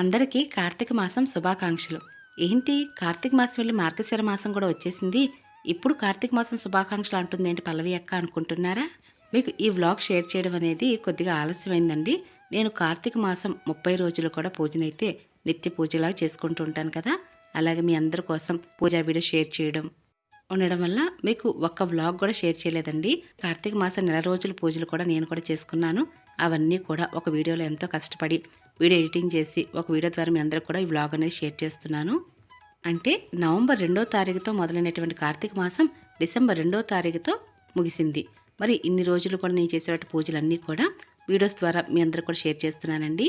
అందరికీ కార్తీక మాసం శుభాకాంక్షలు. ఏంటి? కార్తీక మాసం వెళ్ళి మార్గశిర మాసం కూడా వచ్చేసింది. ఇప్పుడు కార్తీక మాసం శుభాకాంక్షలు అంటుంది ఏంటి పల్లవి అక్క అనుకుంటున్నారా? మీకు ఈ వ్లాగ్ షేర్ చేయడం అనేది కొద్దిగా ఆలస్యమైందండి. నేను కార్తీక మాసం ముప్పై రోజులు కూడా పూజనైతే నిత్య పూజలాగా చేసుకుంటూ ఉంటాను కదా. అలాగే మీ అందరి కోసం పూజా వీడియో షేర్ చేయడం ఉండడం వల్ల మీకు ఒక్క వ్లాగ్ కూడా షేర్ చేయలేదండి. కార్తీక మాసం నెల రోజుల పూజలు కూడా నేను కూడా చేసుకున్నాను. అవన్నీ కూడా ఒక వీడియోలో ఎంతో కష్టపడి వీడియో ఎడిటింగ్ చేసి ఒక వీడియో ద్వారా మీ అందరికి కూడా ఈ వ్లాగ్ అనేది షేర్ చేస్తున్నాను. అంటే నవంబర్ రెండో తారీఖుతో మొదలైనటువంటి కార్తీక మాసం డిసెంబర్ రెండో తారీఖుతో ముగిసింది. మరి ఇన్ని రోజులు కూడా నేను చేసేటువంటి పూజలన్నీ కూడా వీడియోస్ ద్వారా మీ అందరికి కూడా షేర్ చేస్తున్నానండి.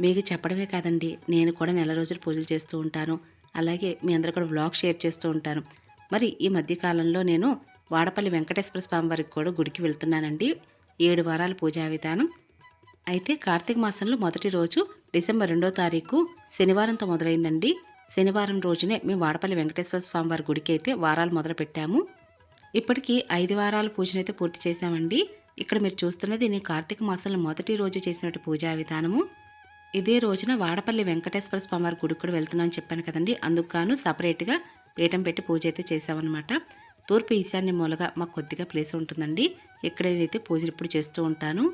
మీకు చెప్పడమే కాదండి నేను కూడా నెల రోజులు పూజలు చేస్తూ ఉంటాను. అలాగే మీ అందరు కూడా వ్లాగ్ షేర్ చేస్తూ ఉంటాను. మరి ఈ మధ్యకాలంలో నేను వాడపల్లి వెంకటేశ్వర స్వామి వారికి కూడా గుడికి వెళ్తున్నానండి. ఏడు వారాల పూజా విధానం. అయితే కార్తీక మాసంలో మొదటి రోజు డిసెంబర్ రెండో తారీఖు శనివారంతో మొదలైందండి. శనివారం రోజునే మేము వాడపల్లి వెంకటేశ్వర స్వామి వారి గుడికి అయితే వారాలు మొదలు పెట్టాము ఇప్పటికీ ఐదు వారాల పూజనైతే పూర్తి చేశామండి. ఇక్కడ మీరు చూస్తున్నది నేను కార్తీక మాసంలో మొదటి రోజు చేసినట్టు పూజా విధానము. ఇదే రోజున వాడపల్లి వెంకటేశ్వర స్వామి వారి గుడికి కూడా వెళ్తున్నామని చెప్పాను కదండి. అందుకు గాను సపరేట్గా పీఠం పెట్టి పూజ అయితే చేసామన్నమాట తూర్పు ఈశాన్య మూలగా మాకు కొద్దిగా ప్లేస్ ఉంటుందండి. ఇక్కడ నేనైతే పూజలు ఇప్పుడు చేస్తూ ఉంటాను.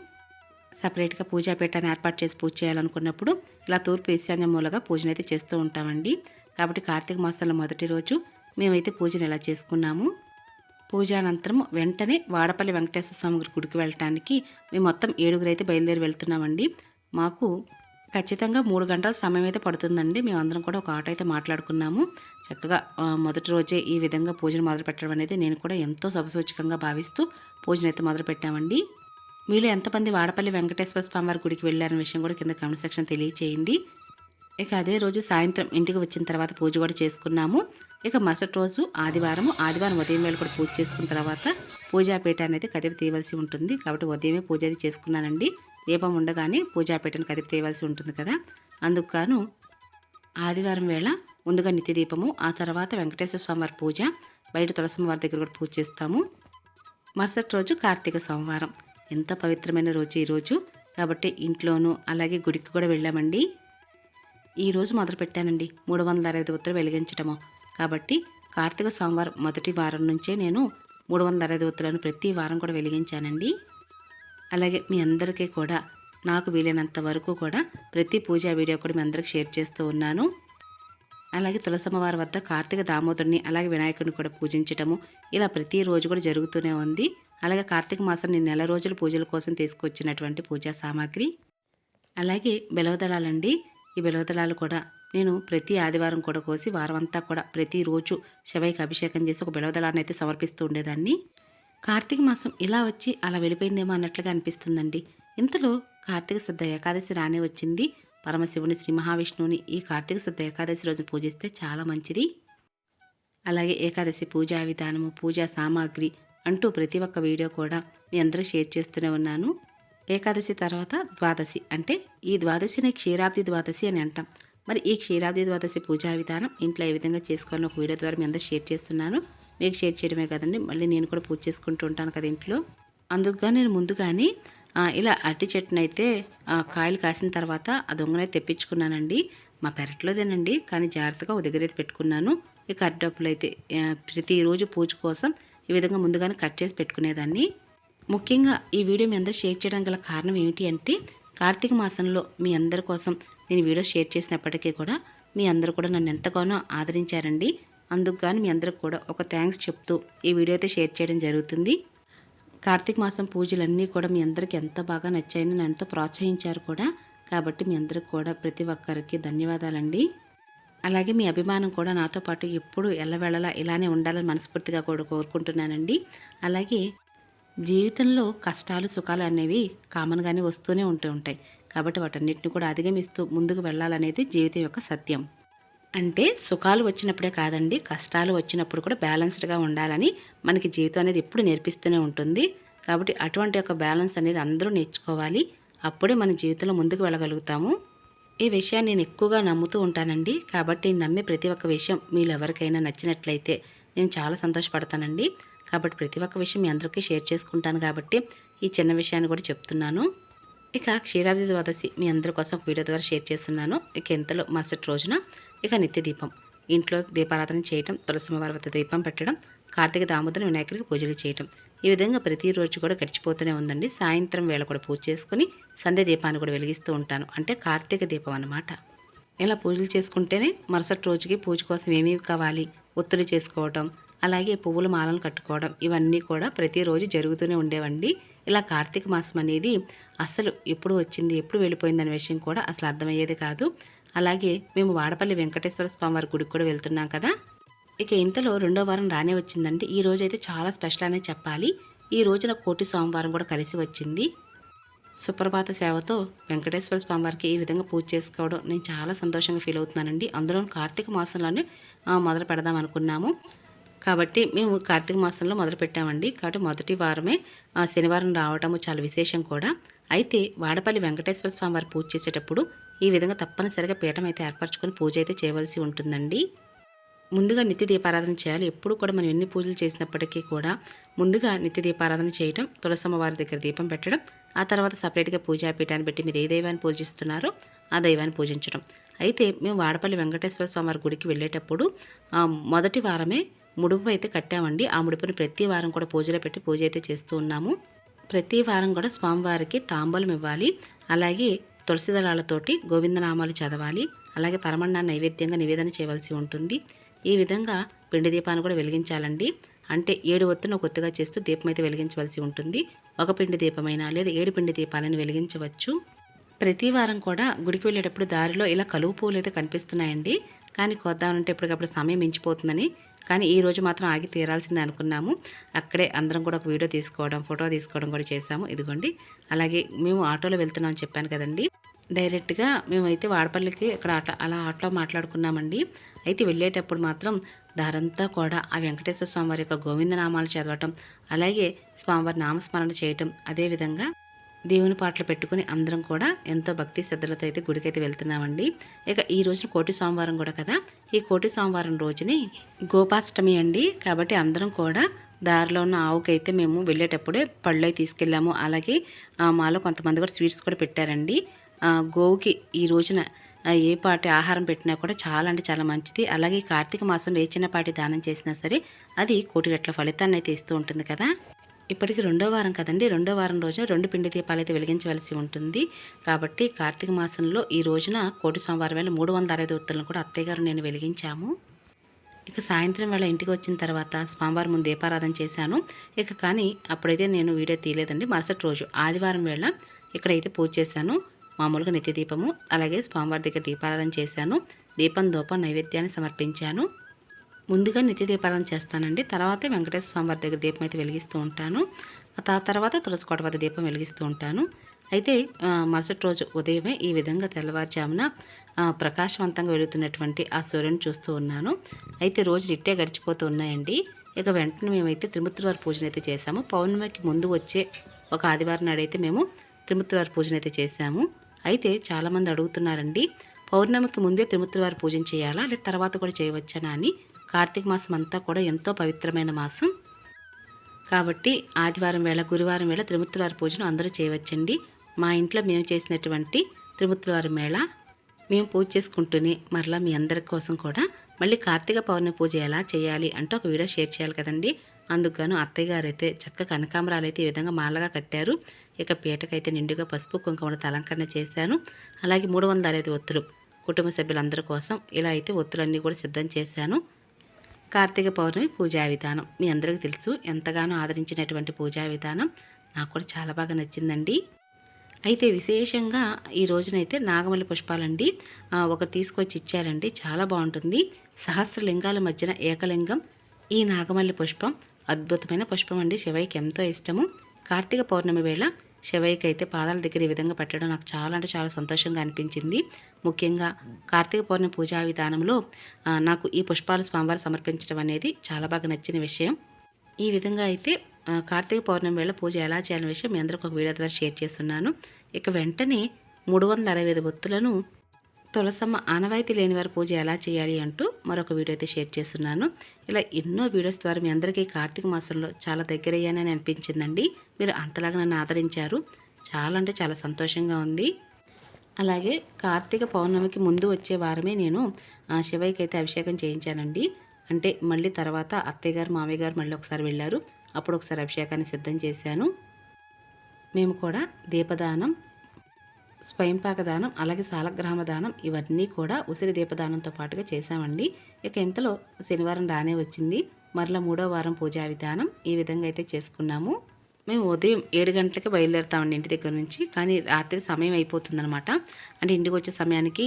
సపరేట్గా పూజా పీఠాన్ని ఏర్పాటు చేసి పూజ చేయాలనుకున్నప్పుడు ఇలా తూర్పు ఈశాన్య మూలగా పూజనైతే చేస్తూ ఉంటామండి. కాబట్టి కార్తీక మాసంలో మొదటి రోజు మేమైతే పూజను ఇలా చేసుకున్నాము? పూజ అనంతరం వెంటనే వాడపల్లి వెంకటేశ్వర స్వామి గారి గుడికి వెళ్ళటానికి మేము మొత్తం ఏడుగురు అయితే బయలుదేరి వెళ్తున్నామండి. మాకు ఖచ్చితంగా మూడు గంటల సమయం అయితే పడుతుందండి. మేమందరం కూడా ఒక ఆటో అయితే మాట్లాడుకున్నాము. చక్కగా మొదటి రోజే ఈ విధంగా పూజను మొదలు పెట్టడం అనేది నేను కూడా ఎంతో శుభసూచకంగా భావిస్తూ పూజను అయితే మొదలు పెట్టామండి మీలో ఎంతమంది వాడపల్లి వెంకటేశ్వర స్వామివారి గుడికి వెళ్ళారనే విషయం కూడా కింద కామెంట్ సెక్షన్ తెలియచేయండి. ఇక అదే రోజు సాయంత్రం ఇంటికి వచ్చిన తర్వాత పూజ కూడా చేసుకున్నాము. ఇక మరుసటి రోజు ఆదివారం ఆదివారం ఉదయం వేళ కూడా పూజ చేసుకున్న తర్వాత పూజాపీఠ అనేది కదిపి తీయవలసి ఉంటుంది. కాబట్టి ఉదయమే పూజ అది చేసుకున్నానండి. దీపం ఉండగానే పూజాపీఠను కదిపి తీయవలసి ఉంటుంది కదా. అందుకు గాను ఆదివారం వేళ ముందుగా నిత్య దీపము ఆ తర్వాత వెంకటేశ్వర స్వామివారి పూజ బయట తులసమ్మ వారి దగ్గర కూడా పూజ చేస్తాము. మరుసటి రోజు కార్తీక సోమవారం. ఎంత పవిత్రమైన రోజు ఈరోజు కాబట్టి ఇంట్లోనూ అలాగే గుడికి కూడా వెళ్ళామండి. ఈరోజు మొదలుపెట్టానండి మొదలు పెట్టానండి. మూడు వందల అరవై ఐదు ఉత్తరం కాబట్టి కార్తీక సోమవారం మొదటి వారం నుంచే నేను మూడు వందల అరవై ఐదు ఉత్తరాలను ప్రతి వారం కూడా వెలిగించానండి. అలాగే మీ అందరికీ కూడా నాకు వీలైనంత వరకు కూడా ప్రతి పూజా వీడియో కూడా మీ అందరికి షేర్ చేస్తూ ఉన్నాను. అలాగే తులసమ్మవారి వద్ద కార్తీక దామోదరుని అలాగే వినాయకుడిని కూడా పూజించటము ఇలా ప్రతిరోజు కూడా జరుగుతూనే ఉంది. అలాగే కార్తీక మాసం నేను నెల రోజుల పూజల కోసం తీసుకొచ్చినటువంటి పూజా సామాగ్రి. అలాగే బెలవదళాలండి. ఈ బెలవదళాలు కూడా నేను ప్రతి ఆదివారం కూడా కోసి వారం అంతా కూడా ప్రతిరోజు శవైకి అభిషేకం చేసి ఒక బెలవదళాన్ని అయితే సమర్పిస్తూ ఉండేదాన్ని. కార్తీక మాసం ఇలా వచ్చి అలా వెళ్ళిపోయిందేమో అన్నట్లుగా అనిపిస్తుందండి. ఇంతలో కార్తీక శుద్ధ ఏకాదశి రానే వచ్చింది. పరమశివుని శ్రీ మహావిష్ణువుని ఈ కార్తీక శుద్ధ ఏకాదశి రోజు పూజిస్తే చాలా మంచిది. అలాగే ఏకాదశి పూజా విధానము పూజా సామాగ్రి అంటూ ప్రతి ఒక్క వీడియో కూడా మీ అందరూ షేర్ చేస్తూనే ఉన్నాను. ఏకాదశి తర్వాత ద్వాదశి అంటే ఈ ద్వాదశిని క్షీరాబ్ది ద్వాదశి అని అంటాం. మరి ఈ క్షీరాబ్ది ద్వాదశి పూజా విధానం ఇంట్లో ఏ విధంగా చేసుకోవాలని ఒక వీడియో ద్వారా మీ అందరూ షేర్ చేస్తున్నాను. మీకు షేర్ చేయడమే కదండి మళ్ళీ నేను కూడా పూజ చేసుకుంటూ ఉంటాను కదా ఇంట్లో. అందుకుగా నేను ముందుగానే ఇలా అరటి చెట్టును అయితే కాయలు కాసిన తర్వాత ఆ దొంగనే తెప్పించుకున్నానండి. మా పెరట్లోదేనండి కానీ జాగ్రత్తగా ఒక పెట్టుకున్నాను. ఇక అడ్డప్పులు అయితే ప్రతిరోజు పూజ కోసం ఈ విధంగా ముందుగానే కట్ చేసి పెట్టుకునేదాన్ని. ముఖ్యంగా ఈ వీడియో మీ అందరూ షేర్ చేయడం గల కారణం ఏమిటి అంటే కార్తీక మాసంలో మీ అందరి కోసం నేను వీడియో షేర్ చేసినప్పటికీ కూడా మీ అందరూ కూడా నన్ను ఎంతగానో ఆదరించారండి. అందుకు కానీ మీ అందరికి కూడా ఒక థ్యాంక్స్ చెప్తూ ఈ వీడియో అయితే షేర్ చేయడం జరుగుతుంది. కార్తీక మాసం పూజలన్నీ కూడా మీ అందరికి ఎంత బాగా నచ్చాయని నన్ను ఎంతో ప్రోత్సహించారు కూడా. కాబట్టి మీ అందరికి కూడా ప్రతి ఒక్కరికి ధన్యవాదాలండి. అలాగే మీ అభిమానం కూడా నాతో పాటు ఎప్పుడు ఎల్లవేళలా ఇలానే ఉండాలని మనస్ఫూర్తిగా కూడా కోరుకుంటున్నానండి. అలాగే జీవితంలో కష్టాలు సుఖాలు అనేవి కామన్గానే వస్తూనే ఉంటూ ఉంటాయి. కాబట్టి వాటన్నిటిని కూడా అధిగమిస్తూ ముందుకు వెళ్ళాలనేది జీవితం యొక్క సత్యం. అంటే సుఖాలు వచ్చినప్పుడే కాదండి కష్టాలు వచ్చినప్పుడు కూడా బ్యాలెన్స్డ్గా ఉండాలని మనకి జీవితం అనేది ఎప్పుడు నేర్పిస్తూనే ఉంటుంది. కాబట్టి అటువంటి యొక్క బ్యాలెన్స్ అనేది అందరూ నేర్చుకోవాలి. అప్పుడే మన జీవితంలో ముందుకు వెళ్ళగలుగుతాము. ఈ విషయాన్ని నేను ఎక్కువగా నమ్ముతూ ఉంటానండి. కాబట్టి నమ్మే ప్రతి ఒక్క విషయం మీరు ఎవరికైనా నచ్చినట్లయితే నేను చాలా సంతోషపడతానండి. కాబట్టి ప్రతి ఒక్క విషయం మీ అందరికీ షేర్ చేసుకుంటాను కాబట్టి ఈ చిన్న విషయాన్ని కూడా చెప్తున్నాను. ఇక క్షీరాబ్ది ద్వాదశి మీ అందరి కోసం ఒక వీడియో ద్వారా షేర్ చేస్తున్నాను. ఇక ఎంతలో మరుసటి రోజున ఇక నిత్య దీపం. ఇంట్లో దీపారాధన చేయటం తులసిమవారి వద్ద దీపం పెట్టడం కార్తీక దామోదర వినాయకుడికి పూజలు చేయటం. ఈ విధంగా ప్రతిరోజు కూడా గడిచిపోతూనే ఉందండి. సాయంత్రం వేళ కూడా పూజ చేసుకుని సంధ్య దీపాన్ని కూడా వెలిగిస్తూ ఉంటాను. అంటే కార్తీక దీపం అన్నమాట. ఇలా పూజలు చేసుకుంటేనే మరుసటి రోజుకి పూజ కోసం ఏమేమి కావాలి ఒత్తులు చేసుకోవడం అలాగే పువ్వుల మాలను కట్టుకోవడం ఇవన్నీ కూడా ప్రతిరోజు జరుగుతూనే ఉండేవండి. ఇలా కార్తీక మాసం అనేది అసలు ఎప్పుడు వచ్చింది ఎప్పుడు వెళ్ళిపోయింది అనే విషయం కూడా అసలు అర్థమయ్యేది కాదు. అలాగే మేము వాడపల్లి వెంకటేశ్వర స్వామివారి గుడికి కూడా వెళ్తున్నాం కదా. ఇక ఇంతలో రెండో వారం రానే వచ్చిందండి. ఈ రోజు అయితే చాలా స్పెషల్ అనే చెప్పాలి. ఈ రోజున కోటి సోమవారం కూడా కలిసి వచ్చింది. సుప్రభాత సేవతో వెంకటేశ్వర స్వామివారికి ఈ విధంగా పూజ చేసుకోవడం నేను చాలా సంతోషంగా ఫీల్ అవుతున్నానండి. అందులో కార్తీక మాసంలోనే మొదలు పెడదాం అనుకున్నాము. కాబట్టి మేము కార్తీక మాసంలో మొదలు పెట్టామండి. కాబట్టి మొదటి వారమే ఆ, శనివారం రావటము చాలా విశేషం కూడా. అయితే వాడపల్లి వెంకటేశ్వర స్వామివారి పూజ చేసేటప్పుడు ఈ విధంగా తప్పనిసరిగా పీఠం అయితే ఏర్పరచుకొని పూజ అయితే చేయవలసి ఉంటుందండి. ముందుగా నిత్య దీపారాధన చేయాలి. ఎప్పుడు కూడా మనం ఎన్ని పూజలు చేసినప్పటికీ కూడా ముందుగా నిత్య దీపారాధన చేయటం తులసమ్మ వారి దగ్గర దీపం పెట్టడం ఆ తర్వాత సపరేట్గా పూజాపీఠాన్ని పెట్టి మీరు ఏ దైవాన్ని పూజిస్తున్నారో ఆ దైవాన్ని పూజించడం అయితే మేము వాడపల్లి వెంకటేశ్వర స్వామి వారి గుడికి వెళ్ళేటప్పుడు మొదటి వారమే ముడుపు అయితే కట్టామండి. ఆ ముడుపుని ప్రతి వారం కూడా పూజలో పెట్టి పూజ అయితే చేస్తూ ఉన్నాము. ప్రతి వారం కూడా స్వామివారికి తాంబూలం ఇవ్వాలి. అలాగే తులసి దళాలతోటి గోవిందనామాలు చదవాలి. అలాగే పరమన్నాన్ని నైవేద్యంగా నివేదన చేయవలసి ఉంటుంది. ఈ విధంగా పిండి దీపాన్ని కూడా వెలిగించాలండి. అంటే ఏడు ఒత్తును కొత్తగా చేస్తూ దీపం అయితే వెలిగించవలసి ఉంటుంది. ఒక పిండి దీపమైనా లేదా ఏడు పిండి దీపాలను వెలిగించవచ్చు. ప్రతి వారం కూడా గుడికి వెళ్ళేటప్పుడు దారిలో ఇలా కలువు పూలు అయితే కనిపిస్తున్నాయండి. కానీ కొద్దామంటే ఎప్పటికప్పుడు సమయం మించిపోతుందని. కానీ ఈ రోజు మాత్రం ఆగి తీరాల్సిందే అనుకున్నాము. అక్కడే అందరం కూడా ఒక వీడియో తీసుకోవడం ఫోటో తీసుకోవడం కూడా చేశాము. ఇదిగోండి. అలాగే మేము ఆటోలో వెళ్తున్నాం అని చెప్పాను కదండి. డైరెక్ట్గా మేమైతే వాడపల్లికి ఇక్కడ ఆట అలా ఆటోలో మాట్లాడుకున్నామండి. అయితే వెళ్ళేటప్పుడు మాత్రం దారంతా కూడా ఆ వెంకటేశ్వర స్వామివారి యొక్క గోవిందనామాలు చదవటం అలాగే స్వామివారి నామస్మరణ చేయటం అదేవిధంగా దేవుని పాటలు పెట్టుకుని అందరం కూడా ఎంతో భక్తి శ్రద్ధలతో అయితే గుడికైతే వెళ్తున్నామండి. ఇక ఈ రోజున కోటి సోమవారం కూడా కదా? ఈ కోటి సోమవారం రోజుని గోపాష్టమి అండి. కాబట్టి అందరం కూడా దారిలో ఉన్న ఆవుకైతే మేము వెళ్ళేటప్పుడే పళ్ళు అయి తీసుకెళ్ళాము. అలాగే మాలో కొంతమంది కూడా స్వీట్స్ కూడా పెట్టారండి. గోవుకి ఈ రోజున ఏ పాటి ఆహారం పెట్టినా కూడా చాలా అంటే చాలా మంచిది. అలాగే కార్తీక మాసంలో ఏ చిన్నపాటి దానం చేసినా సరే అది కోటి రెట్ల ఫలితాన్ని అయితే ఇస్తూ ఉంటుంది కదా. ఇప్పటికి రెండో వారం కదండి. రెండో వారం రోజు రెండు పిండి దీపాలు అయితే వెలిగించవలసి ఉంటుంది. కాబట్టి కార్తీక మాసంలో ఈ రోజున కోటి సోమవారం వేళ మూడు వందల అరవై ఒత్తులను కూడా అత్తయ్య గారు నేను వెలిగించాము. ఇక సాయంత్రం వేళ ఇంటికి వచ్చిన తర్వాత స్వామివారి ముందు దీపారాధన చేశాను. ఇక కానీ అప్పుడైతే నేను వీడియో తీయలేదండి. మరుసటి రోజు ఆదివారం వేళ ఇక్కడైతే పూజ చేశాను. మామూలుగా నిత్య దీపము అలాగే స్వామివారి దగ్గర దీపారాధన చేశాను. దీపం దూపం నైవేద్యాన్ని సమర్పించాను. ముందుగా నిత్య దీపారాధన చేస్తానండి. తర్వాత వెంకటేశ్వర స్వామివారి దగ్గర దీపం అయితే వెలిగిస్తూ ఉంటాను. ఆ తర్వాత తులసికోట వద్ద దీపం వెలిగిస్తూ ఉంటాను. అయితే మరుసటి రోజు ఉదయమే ఈ విధంగా తెల్లవారుజామున ప్రకాశవంతంగా వెలుగుతున్నటువంటి ఆ సూర్యుని చూస్తూ ఉన్నాను. అయితే రోజు ఇట్టే గడిచిపోతూ ఉన్నాయండి. ఇక వెంటనే మేమైతే త్రిమూర్తివారి వారి అయితే చేశాము. పౌర్ణమికి ముందు వచ్చే ఒక ఆదివారం నాడైతే మేము త్రిమూర్తివారి వారి పూజన అయితే చేశాము. అయితే చాలామంది అడుగుతున్నారండి పౌర్ణమికి ముందే త్రిమూర్తుల వారి పూజన చేయాలా? లేదా తర్వాత కూడా చేయవచ్చనా అని? కార్తీక మాసం అంతా కూడా ఎంతో పవిత్రమైన మాసం. కాబట్టి ఆదివారం వేళ గురువారం వేళ త్రిమూర్తులవారి పూజను అందరూ చేయవచ్చండి. మా ఇంట్లో మేము చేసినటువంటి త్రిమూర్తులవారి మేళ మేము పూజ చేసుకుంటూనే మరలా మీ అందరి కోసం కూడా మళ్ళీ కార్తీక పౌర్ణమి పూజ ఎలా చేయాలి అంటూ ఒక వీడియో షేర్ చేయాలి కదండి. అందుకను అత్తయ్య గారు అయితే చక్క కనకాంబరాలు అయితే ఈ విధంగా మాలగా కట్టారు. ఇక పీటకైతే నిండుగా పసుపు కుంకుమతో అలంకరణ చేశాను. అలాగే మూడు వందల అరవై ఒత్తులు కుటుంబ సభ్యులందరి కోసం ఇలా అయితే ఒత్తులన్నీ కూడా సిద్ధం చేశాను. కార్తీక పౌర్ణమి పూజా విధానం మీ అందరికీ తెలుసు. ఎంతగానో ఆదరించినటువంటి పూజా విధానం. నాకు కూడా చాలా బాగా నచ్చిందండి. అయితే విశేషంగా ఈ రోజునైతే నాగమల్లి పుష్పాలండి. ఒకటి తీసుకొచ్చి ఇచ్చారండి. చాలా బాగుంటుంది. సహస్రలింగాల మధ్యన ఏకలింగం ఈ నాగమల్లి పుష్పం. అద్భుతమైన పుష్పం అండి. శివయ్యకి ఎంతో ఇష్టము. కార్తీక పౌర్ణమి వేళ శివయ్యకి అయితే పాదాల దగ్గర ఈ విధంగా పెట్టడం నాకు చాలా అంటే చాలా సంతోషంగా అనిపించింది. ముఖ్యంగా కార్తీక పౌర్ణమి పూజా విధానంలో నాకు ఈ పుష్పాలు స్వామివారు సమర్పించడం అనేది చాలా బాగా నచ్చిన విషయం. ఈ విధంగా అయితే కార్తీక పౌర్ణమి వేళ పూజ ఎలా చేయాలనే విషయం మీ అందరికి ఒక వీడియో ద్వారా షేర్ చేస్తున్నాను. ఇక వెంటనే మూడు వందల అరవై ఐదు ఒత్తులను తులసమ్మ ఆనవాయితీ లేని వారి పూజ ఎలా చేయాలి అంటూ మరొక వీడియో అయితే షేర్ చేస్తున్నాను. ఇలా ఎన్నో వీడియోస్ ద్వారా మీ అందరికీ కార్తీక మాసంలో చాలా దగ్గరయ్యానని అనిపించిందండి. మీరు అంతలాగా నన్ను ఆదరించారు. చాలా అంటే చాలా సంతోషంగా ఉంది. అలాగే కార్తీక పౌర్ణమికి ముందు వచ్చే వారమే నేను ఆ, శివయ్యకి అయితే అభిషేకం చేయించానండి. అంటే మళ్ళీ తర్వాత అత్తయ్య గారు మామయ్య గారు మళ్ళీ ఒకసారి వెళ్ళారు. అప్పుడు ఒకసారి అభిషేకాన్ని సిద్ధం చేశాను. మేము కూడా దీపదానం స్వయంపాక దానం అలాగే సాలగ్రామ దానం ఇవన్నీ కూడా ఉసిరి దీపదానంతో పాటుగా చేశామండి. ఇక ఇంతలో శనివారం రానే వచ్చింది. మరలా మూడో వారం పూజా విధానం ఈ విధంగా అయితే చేసుకున్నాము. మేము ఉదయం ఏడు గంటలకి బయలుదేరుతామండి ఇంటి దగ్గర నుంచి కానీ రాత్రి సమయం అయిపోతుందనమాట అంటే ఇంటికి వచ్చే సమయానికి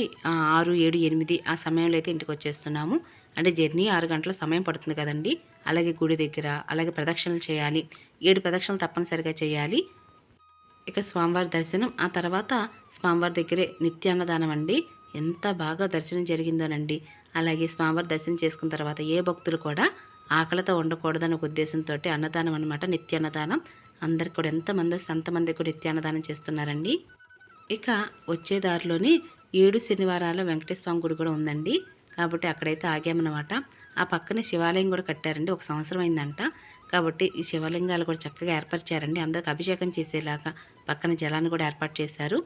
ఆరు ఏడు ఎనిమిది ఆ సమయంలో అయితే ఇంటికి వచ్చేస్తున్నాము. అంటే జర్నీ ఆరు గంటల సమయం పడుతుంది కదండి. అలాగే గుడి దగ్గర అలాగే ప్రదక్షిణలు చేయాలి. ఏడు ప్రదక్షిణలు తప్పనిసరిగా చేయాలి. ఇక స్వామివారి దర్శనం ఆ తర్వాత స్వామివారి దగ్గరే నిత్యాన్నదానం అండి. ఎంత బాగా దర్శనం జరిగిందోనండి. అలాగే స్వామివారి దర్శనం చేసుకున్న తర్వాత ఏ భక్తులు కూడా ఆకలితో ఉండకూడదనే ఒక ఉద్దేశంతో అన్నదానం అనమాట నిత్యాన్నదానం. అందరికి కూడా ఎంతమంది వస్తే అంతమందికి కూడా నిత్యాన్నదానం చేస్తున్నారండి. ఇక వచ్చే దారిలోని ఏడు శనివారాల వెంకటేశ్వర స్వామి గుడి కూడా ఉందండి. కాబట్టి అక్కడైతే ఆగామన్నమాట. ఆ పక్కనే శివాలయం కూడా కట్టారండి. ఒక సంవత్సరం అయిందంట. కాబట్టి ఈ శివలింగాలు కూడా చక్కగా ఏర్పరిచారండి. అందరికి అభిషేకం చేసేలాగా పక్కన జలాన్ని కూడా ఏర్పాటు చేశారు.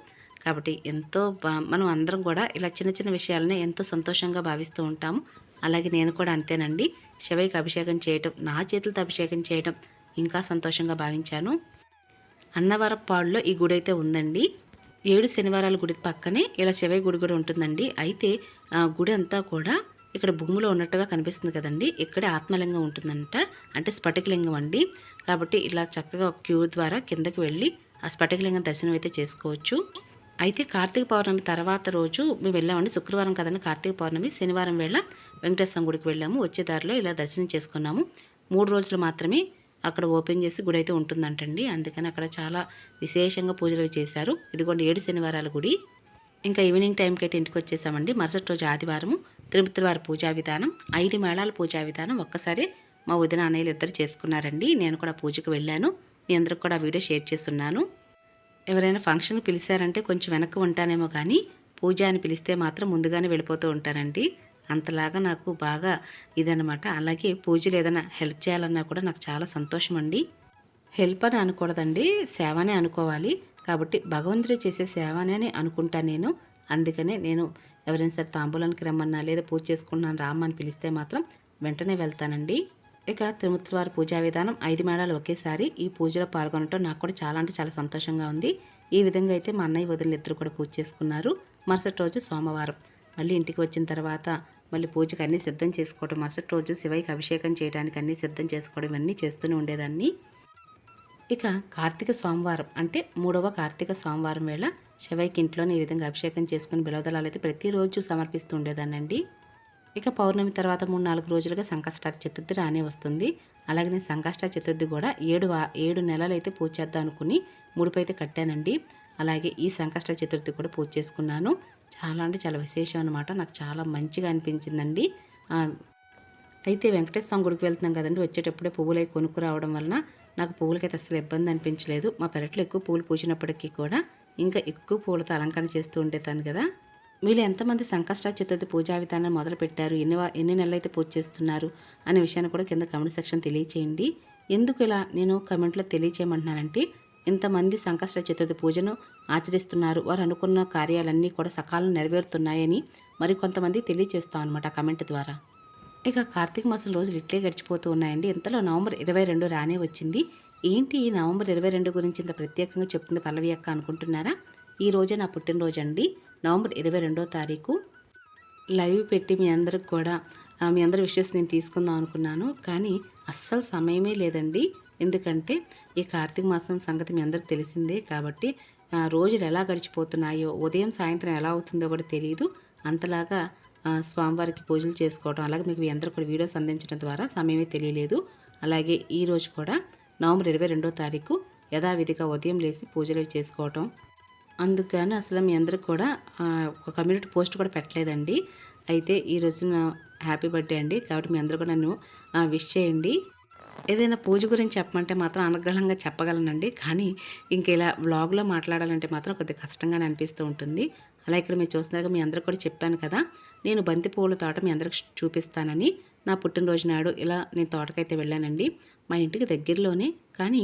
కాబట్టి ఎంతో బా మనం అందరం కూడా ఇలా చిన్న చిన్న విషయాలనే ఎంతో సంతోషంగా భావిస్తూ ఉంటాము. అలాగే నేను కూడా అంతేనండి. శివయ్యకి అభిషేకం చేయటం నా చేతులతో అభిషేకం చేయటం ఇంకా సంతోషంగా భావించాను. అన్నవరపాడులో ఈ గుడి అయితే ఉందండి. ఏడు శనివారాల గుడి పక్కనే ఇలా శివయ్య గుడి కూడా ఉంటుందండి. అయితే ఆ గుడి అంతా కూడా ఇక్కడ భూమిలో ఉన్నట్టుగా కనిపిస్తుంది కదండి. ఇక్కడే ఆత్మలింగం ఉంటుందంట. అంటే స్ఫటికలింగం అండి. కాబట్టి ఇలా చక్కగా క్యూ ద్వారా కిందకి వెళ్ళి ఆ స్ఫటికలింగం దర్శనం అయితే చేసుకోవచ్చు. అయితే కార్తీక పౌర్ణమి తర్వాత రోజు మేము వెళ్ళామండి. శుక్రవారం కదండి కార్తీక పౌర్ణమి. శనివారం వేళ వెంకటేశ్వరం గుడికి వెళ్ళాము. వచ్చే దారిలో ఇలా దర్శనం చేసుకున్నాము. మూడు రోజులు మాత్రమే అక్కడ ఓపెన్ చేసి గుడి అయితే ఉంటుందంటండి. అందుకని అక్కడ చాలా విశేషంగా పూజలు చేశారు. ఇదిగోండి ఏడు శనివారాల గుడి. ఇంకా ఈవినింగ్ టైంకి అయితే ఇంటికి వచ్చేసామండి. మరుసటి రోజు ఆదివారము. తిరుపతి వారి పూజా విధానం ఐదు మేళాల పూజా విధానం ఒక్కసారి మా వదిన అన్నయ్యలు ఇద్దరు చేసుకున్నారండి. నేను కూడా పూజకు వెళ్ళాను. మీ అందరికి కూడా ఆ వీడియో షేర్ చేస్తున్నాను. ఎవరైనా ఫంక్షన్కి పిలిచారంటే కొంచెం వెనక్కి ఉంటానేమో కానీ పూజ అని పిలిస్తే మాత్రం ముందుగానే వెళ్ళిపోతూ ఉంటానండి అంతలాగా నాకు బాగా ఇదనమాట అలాగే పూజలు ఏదైనా హెల్ప్ చేయాలన్నా కూడా నాకు చాలా సంతోషం అండి హెల్ప్ అని అనకూడదండి. సేవనే అనుకోవాలి. కాబట్టి భగవంతుడు చేసే సేవనే అని అనుకుంటా నేను. అందుకనే నేను ఎవరైనా సరే తాంబూలానికి రమ్మన్నా లేదా పూజ చేసుకుంటున్నాను రామ్మని పిలిస్తే మాత్రం వెంటనే వెళ్తానండి. ఇక తిరుమతి వారి పూజా విధానం ఐదు మేడాలు ఒకేసారి ఈ పూజలో పాల్గొనటం నాకు కూడా చాలా అంటే చాలా సంతోషంగా ఉంది. ఈ విధంగా అయితే మా అన్నయ్య వదిలి ఇద్దరు కూడా పూజ చేసుకున్నారు. మరుసటి రోజు సోమవారం. మళ్ళీ ఇంటికి వచ్చిన తర్వాత మళ్ళీ పూజకు అన్నీ సిద్ధం చేసుకోవడం మరుసటి రోజు శివయ్యకి అభిషేకం చేయడానికి అన్నీ సిద్ధం చేసుకోవడం ఇవన్నీ చేస్తూనే ఉండేదాన్ని. ఇక కార్తీక సోమవారం అంటే మూడవ కార్తీక సోమవారం వేళ శివయ్యకి ఇంట్లోనే ఈ విధంగా అభిషేకం చేసుకుని బిలవదలాలు అయితే ప్రతిరోజు సమర్పిస్తూ ఉండేదానండి ఇక పౌర్ణమి తర్వాత మూడు నాలుగు రోజులుగా సంకష్ట చతుర్థి రానే వస్తుంది. అలాగే నేను సంకష్ట చతుర్థి కూడా ఏడు ఏడు నెలలు అయితే పూజ చేద్దాం అనుకుని ముడుపు అయితే కట్టానండి. అలాగే ఈ సంకష్ట చతుర్థి కూడా పూజ చేసుకున్నాను. చాలా అంటే చాలా విశేషం అనమాట నాకు చాలా మంచిగా అనిపించిందండి. అయితే వెంకటేశ్వర స్వామి గుడికి వెళ్తున్నాం కదండి. వచ్చేటప్పుడే పువ్వులు అవి కొనుక్కు రావడం వలన నాకు పువ్వులకైతే అసలు ఇబ్బంది అనిపించలేదు. మా పెరట్లో ఎక్కువ పువ్వులు పూసినప్పటికీ కూడా ఇంకా ఎక్కువ పూలతో అలంకరణ చేస్తూ ఉండేదాన్ని కదా. మీరు ఎంతమంది సంకష్ట చతుర్థి పూజా విధానం మొదలుపెట్టారు? ఎన్ని ఎన్ని నెలలు అయితే పూజ చేస్తున్నారు? అనే విషయాన్ని కూడా కింద కమెంట్ సెక్షన్ తెలియచేయండి. ఎందుకు ఇలా నేను కమెంట్లో తెలియచేయమంటున్నానంటే ఇంతమంది సంకష్ట చతుర్థి పూజను ఆచరిస్తున్నారు. వారు అనుకున్న కార్యాలన్నీ కూడా సకాలం నెరవేరుతున్నాయని మరి కొంతమంది తెలియచేస్తాం అనమాట కమెంట్ ద్వారా. ఇక కార్తీక మాసం రోజులు ఇట్లే గడిచిపోతూ ఉన్నాయండి. ఇంతలో నవంబర్ ఇరవై రెండు రానే వచ్చింది. ఏంటి ఈ నవంబర్ ఇరవై రెండు గురించి ఇంత ప్రత్యేకంగా చెప్తుంది పల్లవి అక్క అనుకుంటున్నారా? ఈ రోజే నా పుట్టినరోజు అండి నవంబర్ ఇరవై రెండో తారీఖు. లైవ్ పెట్టి మీ అందరికి కూడా మీ అందరి విషయస్ నేను తీసుకుందాం అనుకున్నాను. కానీ అస్సలు సమయమే లేదండి. ఎందుకంటే ఈ కార్తీక మాసం సంగతి మీ అందరికి తెలిసిందే కాబట్టి రోజులు ఎలా గడిచిపోతున్నాయో ఉదయం సాయంత్రం ఎలా అవుతుందో కూడా తెలియదు అంతలాగా స్వామివారికి పూజలు చేసుకోవడం అలాగే మీకు మీ అందరూ కూడా వీడియోస్ అందించడం ద్వారా సమయమే తెలియలేదు. అలాగే ఈరోజు కూడా నవంబర్ ఇరవై రెండో తారీఖు యథావిధిగా ఉదయం లేచి పూజలు చేసుకోవటం. అందుకని అసలు మీ అందరికి కూడా ఒక కమ్యూనిటీ పోస్ట్ కూడా పెట్టలేదండి. అయితే ఈ రోజున హ్యాపీ బర్త్డే అండి. కాబట్టి మీ అందరూ కూడా నన్ను విష్ చేయండి. ఏదైనా పూజ గురించి చెప్పమంటే మాత్రం అనుగ్రహంగా చెప్పగలనండి. కానీ ఇంక ఇలా వ్లాగ్లో మాట్లాడాలంటే మాత్రం కొద్దిగా కష్టంగానే అనిపిస్తూ ఉంటుంది. అలా ఇక్కడ మీరు చూస్తున్నారుగా మీ అందరికి కూడా చెప్పాను కదా. నేను బంతి పువ్వుల తోట మీ అందరికి చూపిస్తానని. నా పుట్టినరోజు నాడు ఇలా నేను తోటకైతే వెళ్ళానండి. మా ఇంటికి దగ్గరలోనే కానీ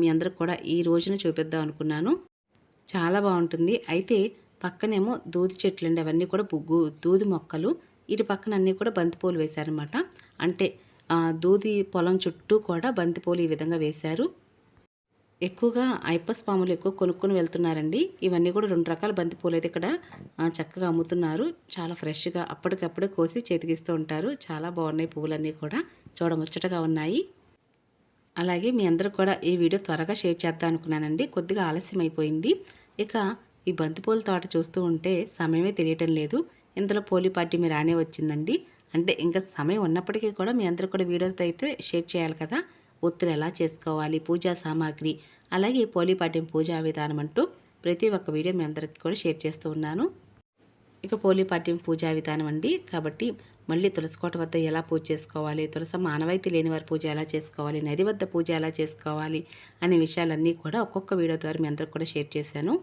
మీ అందరికి కూడా ఈ రోజున చూపిద్దాం అనుకున్నాను. చాలా బాగుంటుంది. అయితే పక్కనేమో దూది చెట్లు అండి అవన్నీ కూడా బుగ్గు దూది మొక్కలు. ఇటు పక్కన అన్నీ కూడా బంతిపూలు వేశారనమాట అంటే దూది పొలం చుట్టూ కూడా బంతిపూలు ఈ విధంగా వేశారు. ఎక్కువగా ఐపస్ పాములు ఎక్కువ కొనుక్కొని వెళ్తున్నారండి. ఇవన్నీ కూడా రెండు రకాల బంతిపూలు అయితే ఇక్కడ చక్కగా అమ్ముతున్నారు. చాలా ఫ్రెష్గా అప్పటికప్పుడే కోసి చేతికిస్తూ ఉంటారు. చాలా బాగున్నాయి పువ్వులన్నీ కూడా. చూడముచ్చటగా ఉన్నాయి. అలాగే మీ అందరూ కూడా ఈ వీడియో త్వరగా షేర్ చేద్దాం అనుకున్నానండి. కొద్దిగా ఆలస్యం అయిపోయింది ఇక ఈ బంతిపూల తోట చూస్తూ ఉంటే సమయమే తెలియటం లేదు. ఇంతలో పోలీ పార్టీ మీ రానే వచ్చిందండి. అంటే ఇంకా సమయం ఉన్నప్పటికీ కూడా మీ అందరూ కూడా వీడియోతో అయితే షేర్ చేయాలి కదా. ఒత్తులు ఎలా చేసుకోవాలి? పూజా సామాగ్రి అలాగే పోలీపాట్యం పూజా విధానం అంటూ ప్రతి ఒక్క వీడియో మీ అందరికీ కూడా షేర్ చేస్తూ ఉన్నాను. ఇక పోలీపాట్యం పూజా విధానం అండి. కాబట్టి మళ్ళీ తులసికోట వద్ద ఎలా పూజ చేసుకోవాలి? తులస మానవాయితీ లేని వారి పూజ ఎలా చేసుకోవాలి? నది వద్ద పూజ ఎలా చేసుకోవాలి? అనే విషయాలన్నీ కూడా ఒక్కొక్క వీడియో ద్వారా మీ అందరికి కూడా షేర్ చేశాను.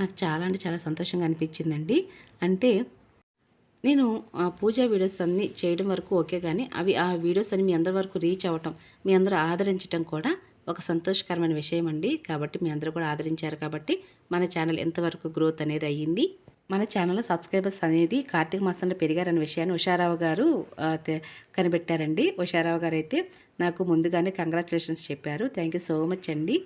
నాకు చాలా అంటే చాలా సంతోషంగా అనిపించిందండి. అంటే నేను ఆ పూజా వీడియోస్ అన్నీ చేయడం వరకు ఓకే కానీ అవి ఆ వీడియోస్ అన్ని మీ అందరి వరకు రీచ్ అవ్వటం మీ అందరూ ఆదరించడం కూడా ఒక సంతోషకరమైన విషయం అండి కాబట్టి మీ అందరూ కూడా ఆదరించారు కాబట్టి మన ఛానల్ ఎంతవరకు గ్రోత్ అనేది అయ్యింది. మన ఛానల్లో సబ్స్క్రైబర్స్ అనేది కార్తీక మాసంలో పెరిగారనే విషయాన్ని ఉషారావు గారు కనిపెట్టారండి. ఉషారావు గారు అయితే నాకు ముందుగానే కంగ్రాచులేషన్స్ చెప్పారు. థ్యాంక్ యూ సో మచ్ అండి.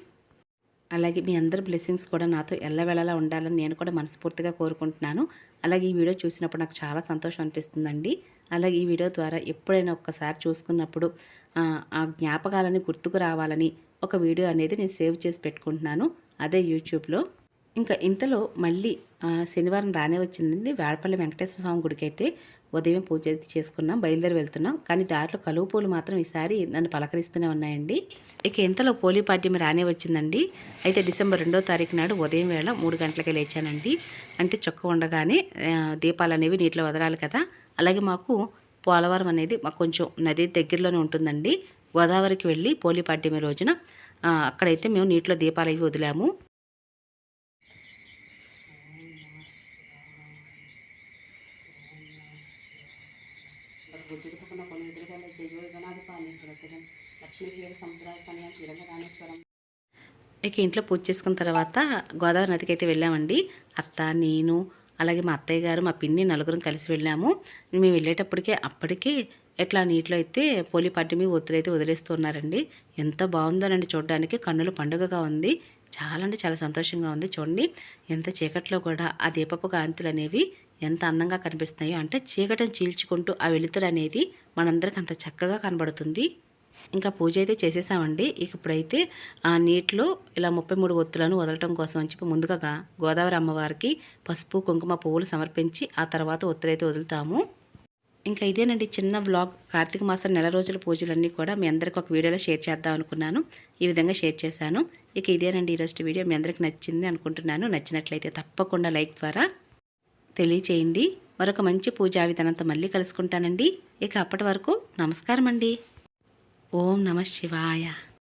అలాగే మీ అందరి బ్లెస్సింగ్స్ కూడా నాతో ఎల్లవేళలా ఉండాలని నేను కూడా మనస్ఫూర్తిగా కోరుకుంటున్నాను. అలాగే ఈ వీడియో చూసినప్పుడు నాకు చాలా సంతోషం అనిపిస్తుందండి. అలాగే ఈ వీడియో ద్వారా ఎప్పుడైనా ఒక్కసారి చూసుకున్నప్పుడు ఆ, ఆ జ్ఞాపకాలని గుర్తుకు రావాలని ఒక వీడియో అనేది నేను సేవ్ చేసి పెట్టుకుంటున్నాను. అదే యూట్యూబ్లో ఇంకా ఇంతలో మళ్ళీ శనివారం రానే వచ్చిందండి వేడపల్లి వెంకటేశ్వర స్వామి గుడికి అయితే ఉదయం పూజ చేసుకున్నాం బయలుదేరి వెళ్తున్నాం. కానీ దారిలో కలువు పూలు మాత్రం ఈసారి నన్ను పలకరిస్తూనే ఉన్నాయండి. ఇక ఇంతలో పోలీపాడ్యం రానే వచ్చిందండి. అయితే డిసెంబర్ రెండో తారీఖు నాడు ఉదయం వేళ మూడు గంటలకే లేచానండి. అంటే చొక్క ఉండగానే దీపాలు అనేవి నీటిలో వదలాలి కదా. అలాగే మాకు పోలవరం అనేది మాకు కొంచెం నది దగ్గరలోనే ఉంటుందండి. గోదావరికి వెళ్ళి పోలీపాడ్యమి రోజున అక్కడైతే మేము నీటిలో దీపాలు అవి వదిలాము. ఇక ఇంట్లో పూజ చేసుకున్న తర్వాత గోదావరి నదికి అయితే వెళ్ళామండి. అత్త నేను అలాగే మా అత్తయ్య గారు మా పిన్ని నలుగురం కలిసి వెళ్ళాము. మేము వెళ్ళేటప్పటికే అప్పటికే ఎట్లా నీటిలో అయితే పోలి మీ ఒత్తులైతే వదిలేస్తున్నారండి ఎంత బాగుందోనండి చూడడానికి. కన్నుల పండుగగా ఉంది. చాలా అంటే చాలా సంతోషంగా ఉంది చూడండి. ఎంత చీకట్లో కూడా ఆ దీపపు కాంతులు అనేవి ఎంత అందంగా కనిపిస్తాయో అంటే చీకటిని చీల్చుకుంటూ ఆ వెలుతురు అనేది మనందరికి అంత చక్కగా కనబడుతుంది. ఇంకా పూజ అయితే చేసేసామండి. ఇక ఇప్పుడైతే ఆ నీటిలో ఇలా ముప్పై మూడు ఒత్తులను వదలటం కోసం అని చెప్పి ముందుగా గోదావరి అమ్మవారికి పసుపు కుంకుమ పువ్వులు సమర్పించి ఆ తర్వాత ఒత్తులైతే వదులుతాము. ఇంకా ఇదేనండి చిన్న వ్లాగ్ కార్తీక మాసం నెల రోజుల పూజలన్నీ కూడా మీ అందరికి ఒక వీడియోలో షేర్ చేద్దాం అనుకున్నాను. ఈ విధంగా షేర్ చేశాను. ఇక ఇదేనండి ఈరోజు వీడియో. మీ అందరికి నచ్చింది అనుకుంటున్నాను. నచ్చినట్లయితే తప్పకుండా లైక్ ద్వారా తెలియచేయండి. మరొక మంచి పూజా విధానంతో మళ్ళీ కలుసుకుంటానండి. ఇక అప్పటి వరకు నమస్కారం అండి ఓం నమ శివాయ.